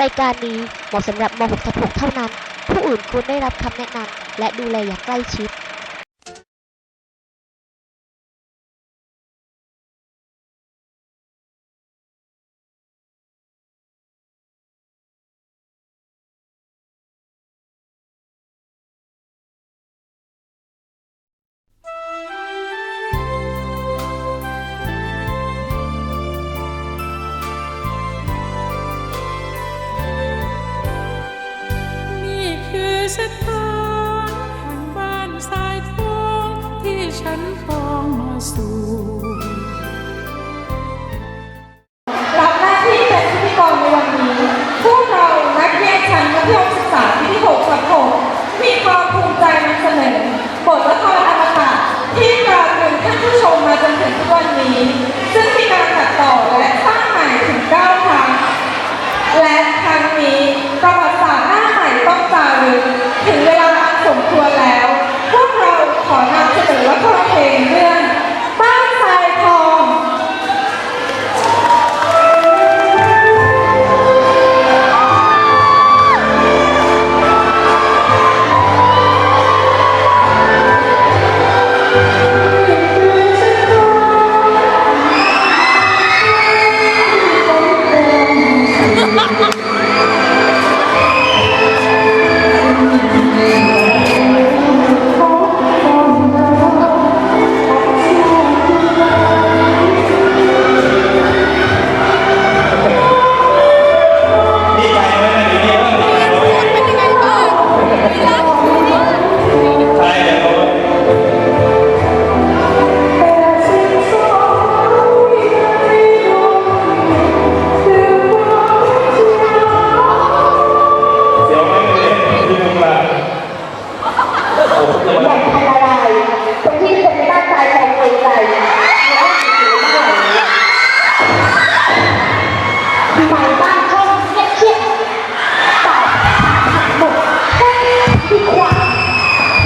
รายการนี้เหมาะสำหรับม .6 ทับ6เท่านั้น ผู้อื่นควรได้รับคำแนะนำและดูแลอย่างใกล้ชิด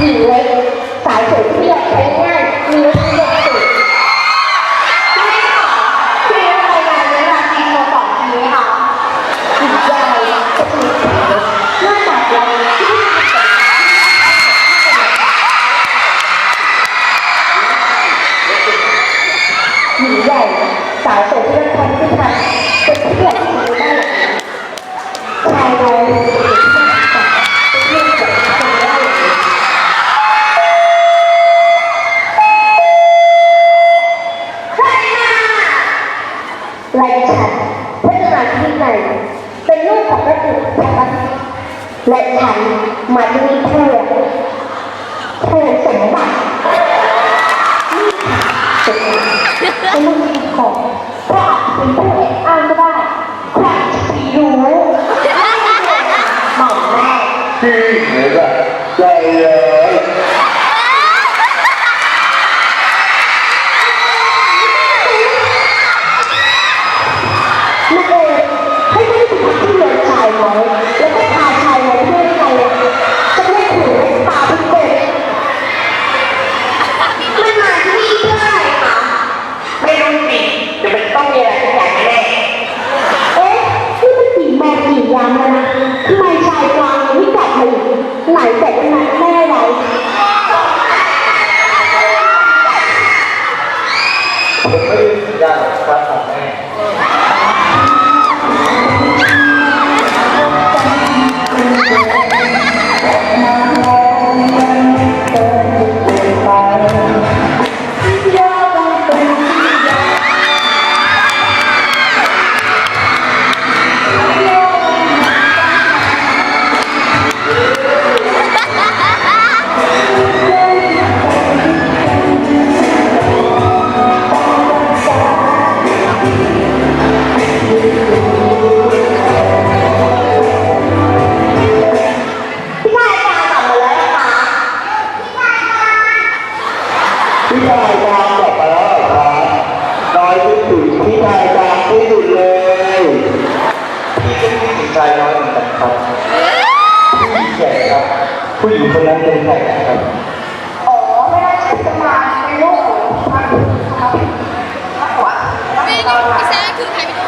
หญิงเล็กสายผมที่อยากใช้ง่ายมีรสนิยมสุดหญิงใหญ่สายผมที่รักพันธุ์ที่พัน ลายฉันพัฒนาที่ไหนเป็นลูกของพระบุตรพระบัณฑิตและฉันมาที่นี่เพื่อเพื่อสมบัตินี่ค่ะเป็นลูกของพระเป็นผู้เอกอ้างก็ได้ ใจายากที่สุดเลยพี่ก็มีใจน้อยเหมือนกันครับผู้หญิงแก่ครับ ผู้หญิงคนนั้นเป็นใครครับอ๋อไม่ได้ใชื่อสมานในนลูกของพระพระหัวพระหัวพี่แซ่คือใครพี่